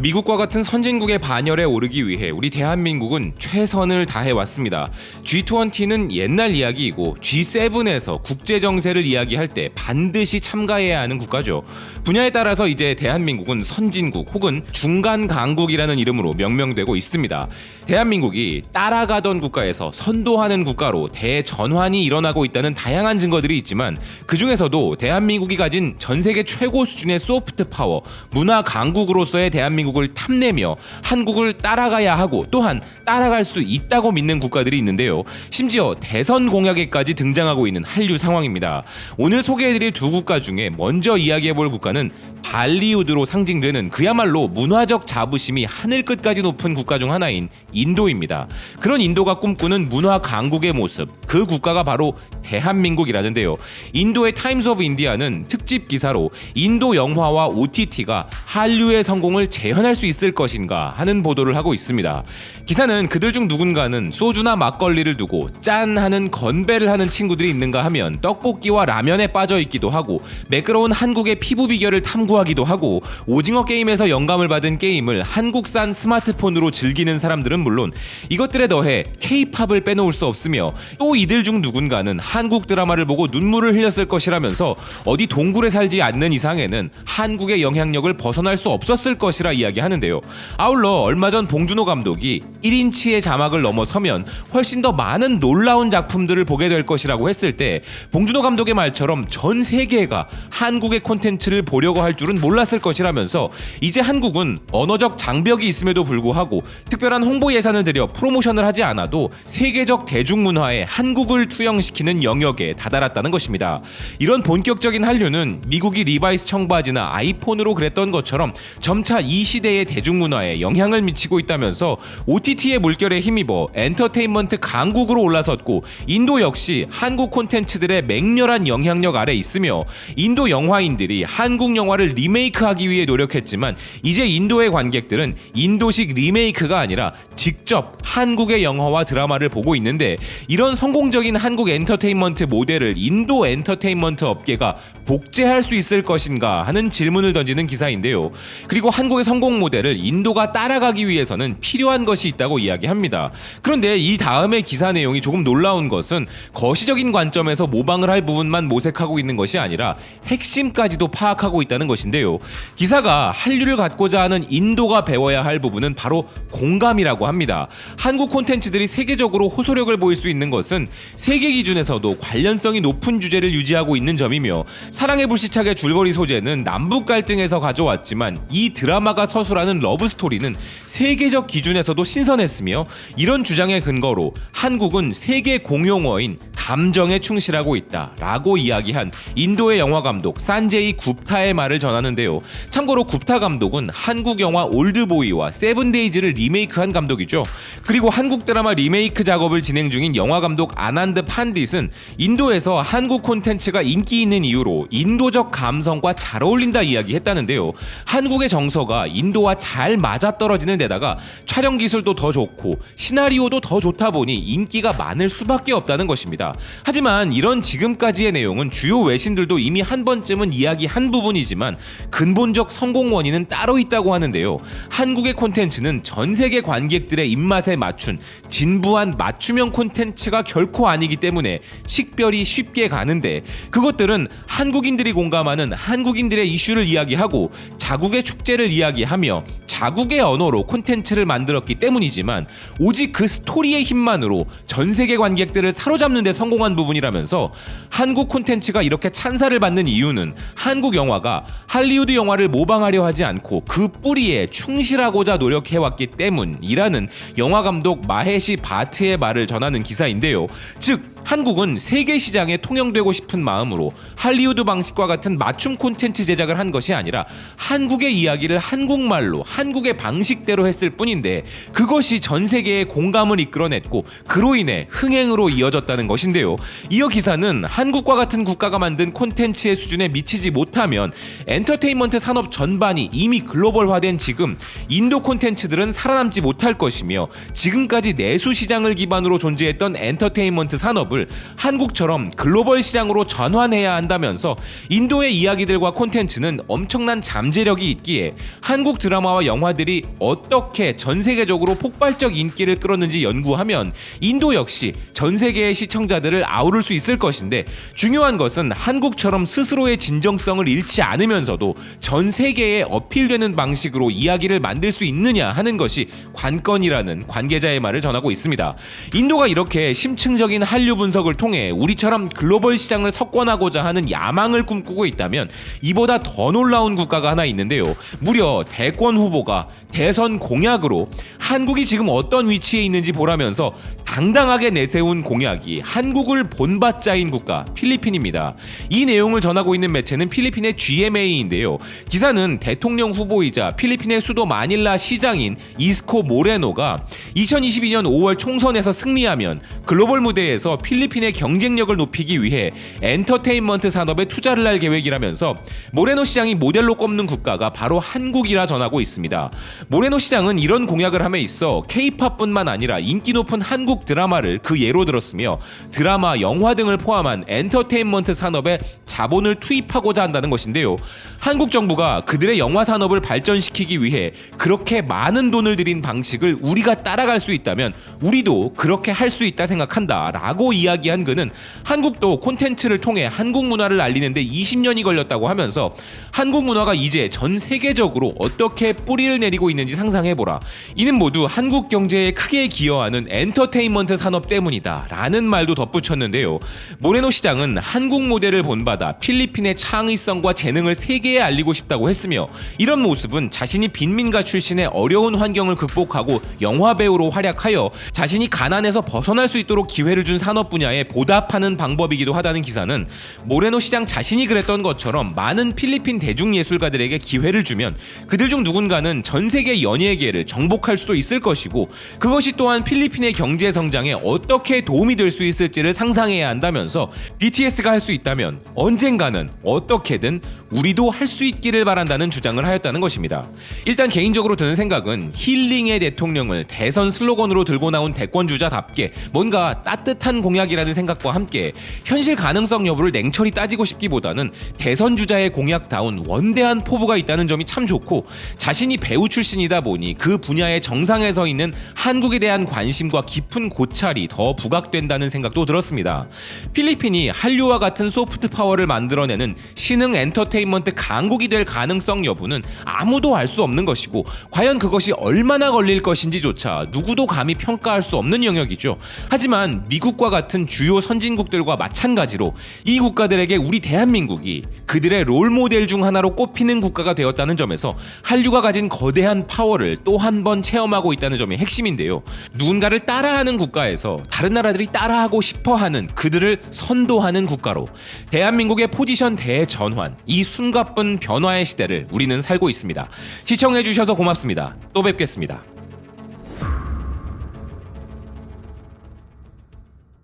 미국과 같은 선진국의 반열에 오르기 위해 우리 대한민국은 최선을 다해 왔습니다. G20는 옛날 이야기이고 G7에서 국제 정세를 이야기할 때 반드시 참가해야 하는 국가죠. 분야에 따라서 이제 대한민국은 선진국 혹은 중간 강국이라는 이름으로 명명되고 있습니다. 대한민국이 따라가던 국가에서 선도하는 국가로 대전환이 일어나고 있다는 다양한 증거들이 있지만 그 중에서도 대한민국이 가진 전 세계 최고 수준의 소프트 파워, 문화 강국으로서의 대한민국 을 탐내며 한국을 따라가야 하고 또한 따라갈 수 있다고 믿는 국가들이 있는데요. 심지어 대선 공약에까지 등장하고 있는 한류 상황입니다. 오늘 소개해드릴 두 국가 중에 먼저 이야기해볼 국가는 발리우드로 상징되는 그야말로 문화적 자부심이 하늘 끝까지 높은 국가 중 하나인 인도입니다. 그런 인도가 꿈꾸는 문화 강국의 모습, 그 국가가 바로 대한민국이라는데요. 인도의 타임스 오브 인디아는 특집 기사로 인도 영화와 OTT가 한류의 성공을 재현할 수 있을 것인가 하는 보도를 하고 있습니다. 기사는 그들 중 누군가는 소주나 막걸리를 두고 짠 하는 건배를 하는 친구들이 있는가 하면 떡볶이와 라면에 빠져 있기도 하고 매끄러운 한국의 피부 비결을 탐구 하기도 하고 오징어 게임에서 영감을 받은 게임을 한국산 스마트폰으로 즐기는 사람들은 물론 이것들에 더해 K-팝을 빼놓을 수 없으며 또 이들 중 누군가는 한국 드라마를 보고 눈물을 흘렸을 것이라면서 어디 동굴에 살지 않는 이상에는 한국의 영향력을 벗어날 수 없었을 것이라 이야기하는데요. 아울러 얼마 전 봉준호 감독이 1인치의 자막을 넘어서면 훨씬 더 많은 놀라운 작품들을 보게 될 것이라고 했을 때 봉준호 감독의 말처럼 전 세계가 한국의 콘텐츠를 보려고 할 줄은 몰랐을 것이라면서 이제 한국은 언어적 장벽이 있음에도 불구하고 특별한 홍보 예산을 들여 프로모션을 하지 않아도 세계적 대중문화에 한국을 투영시키는 영역에 다다랐다는 것입니다. 이런 본격적인 한류는 미국이 리바이스 청바지나 아이폰으로 그랬던 것처럼 점차 이 시대의 대중문화에 영향을 미치고 있다면서 OTT의 물결에 힘입어 엔터테인먼트 강국으로 올라섰고 인도 역시 한국 콘텐츠들의 맹렬한 영향력 아래 있으며 인도 영화인들이 한국 영화를 리메이크하기 위해 노력했지만 이제 인도의 관객들은 인도식 리메이크가 아니라 직접 한국의 영화와 드라마를 보고 있는데 이런 성공적인 한국 엔터테인먼트 모델을 인도 엔터테인먼트 업계가 복제할 수 있을 것인가 하는 질문을 던지는 기사인데요. 그리고 한국의 성공 모델을 인도가 따라가기 위해서는 필요한 것이 있다고 이야기합니다. 그런데 이 다음의 기사 내용이 조금 놀라운 것은 거시적인 관점에서 모방을 할 부분만 모색하고 있는 것이 아니라 핵심까지도 파악하고 있다는 것 인데요. 기사가 한류를 갖고자 하는 인도가 배워야 할 부분은 바로 공감이라고 합니다. 한국 콘텐츠들이 세계적으로 호소력을 보일 수 있는 것은 세계 기준에서도 관련성이 높은 주제를 유지하고 있는 점이며 사랑의 불시착의 줄거리 소재는 남북 갈등에서 가져왔지만 이 드라마가 서술하는 러브 스토리는 세계적 기준에서도 신선했으며 이런 주장의 근거로 한국은 세계 공용어인 감정에 충실하고 있다라고 이야기한 인도의 영화 감독 산제이 굽타의 말을 전하는데요. 참고로 굽타 감독은 한국 영화 올드보이와 세븐데이즈를 리메이크한 감독이죠. 그리고 한국 드라마 리메이크 작업을 진행 중인 영화 감독 아난드 판딧은 인도에서 한국 콘텐츠가 인기 있는 이유로 인도적 감성과 잘 어울린다 이야기했다는데요. 한국의 정서가 인도와 잘 맞아떨어지는 데다가 촬영 기술도 더 좋고 시나리오도 더 좋다 보니 인기가 많을 수밖에 없다는 것입니다. 하지만 이런 지금까지의 내용은 주요 외신들도 이미 한 번쯤은 이야기한 부분이지만 근본적 성공 원인은 따로 있다고 하는데요. 한국의 콘텐츠는 전 세계 관객들의 입맛에 맞춘 진부한 맞춤형 콘텐츠가 결코 아니기 때문에 식별이 쉽게 가는데 그것들은 한국인들이 공감하는 한국인들의 이슈를 이야기하고 자국의 축제를 이야기하며 자국의 언어로 콘텐츠를 만들었기 때문이지만 오직 그 스토리의 힘만으로 전 세계 관객들을 사로잡는 데 성공한 부분이라면서 한국 콘텐츠가 이렇게 찬사를 받는 이유는 한국 영화가 할리우드 영화를 모방하려 하지 않고 그 뿌리에 충실하고자 노력해왔기 때문이라는 영화 감독 마헤시 바트의 말을 전하는 기사인데요. 즉 한국은 세계 시장에 통용되고 싶은 마음으로 할리우드 방식과 같은 맞춤 콘텐츠 제작을 한 것이 아니라 한국의 이야기를 한국말로 한국의 방식대로 했을 뿐인데 그것이 전 세계의 공감을 이끌어냈고 그로 인해 흥행으로 이어졌다는 것인데요. 이어 기사는 한국과 같은 국가가 만든 콘텐츠의 수준에 미치지 못하면 엔터테인먼트 산업 전반이 이미 글로벌화된 지금 인도 콘텐츠들은 살아남지 못할 것이며 지금까지 내수 시장을 기반으로 존재했던 엔터테인먼트 산업 산업을 한국처럼 글로벌 시장으로 전환해야 한다면서 인도의 이야기들과 콘텐츠는 엄청난 잠재력이 있기에 한국 드라마와 영화들이 어떻게 전 세계적으로 폭발적 인기를 끌었는지 연구하면 인도 역시 전 세계의 시청자들을 아우를 수 있을 것인데 중요한 것은 한국처럼 스스로의 진정성을 잃지 않으면서도 전 세계에 어필되는 방식으로 이야기를 만들 수 있느냐 하는 것이 관건이라는 관계자의 말을 전하고 있습니다. 인도가 이렇게 심층적인 한류 분석을 통해 우리처럼 글로벌 시장을 석권하고자 하는 야망을 꿈꾸고 있다면 이보다 더 놀라운 국가가 하나 있는데요. 무려 대권 후보가 대선 공약으로 한국이 지금 어떤 위치에 있는지 보라면서 당당하게 내세운 공약이 한국을 본받자인 국가 필리핀입니다. 이 내용을 전하고 있는 매체는 필리핀의 GMA인데요. 기사는 대통령 후보이자 필리핀의 수도 마닐라 시장인 이스코 모레노가 2022년 5월 총선에서 승리하면 글로벌 무대에서 필리핀의 경쟁력을 높이기 위해 엔터테인먼트 산업에 투자를 할 계획이라면서 모레노 시장이 모델로 꼽는 국가가 바로 한국이라 전하고 있습니다. 모레노 시장은 이런 공약을 있어 K-팝뿐만 아니라 인기 높은 한국 드라마를 그 예로 들었으며 드라마, 영화 등을 포함한 엔터테인먼트 산업에 자본을 투입하고자 한다는 것인데요. 한국 정부가 그들의 영화 산업을 발전시키기 위해 그렇게 많은 돈을 들인 방식을 우리가 따라갈 수 있다면 우리도 그렇게 할 수 있다 생각한다 라고 이야기한 그는 한국도 콘텐츠를 통해 한국 문화를 알리는데 20년이 걸렸다고 하면서 한국 문화가 이제 전 세계적으로 어떻게 뿌리를 내리고 있는지 상상해보라. 이는 모두 한국 경제에 크게 기여하는 엔터테인먼트 산업 때문이다 라는 말도 덧붙였는데요. 모레노 시장은 한국 모델을 본받아 필리핀의 창의성과 재능을 세계에 알리고 싶다고 했으며 이런 모습은 자신이 빈민가 출신의 어려운 환경을 극복하고 영화 배우로 활약하여 자신이 가난에서 벗어날 수 있도록 기회를 준 산업 분야에 보답하는 방법이기도 하다는 기사는 모레노 시장 자신이 그랬던 것처럼 많은 필리핀 대중 예술가들에게 기회를 주면 그들 중 누군가는 전 세계 연예계를 정복할 수도 있을 것이고 그것이 또한 필리핀의 경제 성장에 어떻게 도움이 될 수 있을지를 상상해야 한다면서 BTS가 할 수 있다면 언젠가는 어떻게든 우리도 할 수 있기를 바란다는 주장을 하였다는 것입니다. 일단 개인적으로 드는 생각은 힐링의 대통령을 대선 슬로건으로 들고 나온 대권 주자답게 뭔가 따뜻한 공약이라는 생각과 함께 현실 가능성 여부를 냉철히 따지고 싶기보다는 대선 주자의 공약다운 원대한 포부가 있다는 점이 참 좋고 자신이 배우 출신이다 보니 그 분야의 정 상에 서 있는 한국에 대한 관심과 깊은 고찰이 더 부각된다는 생각도 들었습니다. 필리핀이 한류와 같은 소프트 파워를 만들어내는 신흥 엔터테인먼트 강국이 될 가능성 여부는 아무도 알 수 없는 것이고 과연 그것이 얼마나 걸릴 것인지조차 누구도 감히 평가할 수 없는 영역이죠. 하지만 미국과 같은 주요 선진국들과 마찬가지로 이 국가들에게 우리 대한민국이 그들의 롤 모델 중 하나로 꼽히는 국가가 되었다는 점에서 한류가 가진 거대한 파워를 또 한 번 체 험하고 있다는 점이 핵심인데요. 누군가를 따라하는 국가에서 다른 나라들이 따라하고 싶어 하는 그들을 선도하는 국가로 대한민국의 포지션 대전환, 이 숨가쁜 변화의 시대를 우리는 살고 있습니다. 시청해주셔서 고맙습니다. 또 뵙겠습니다.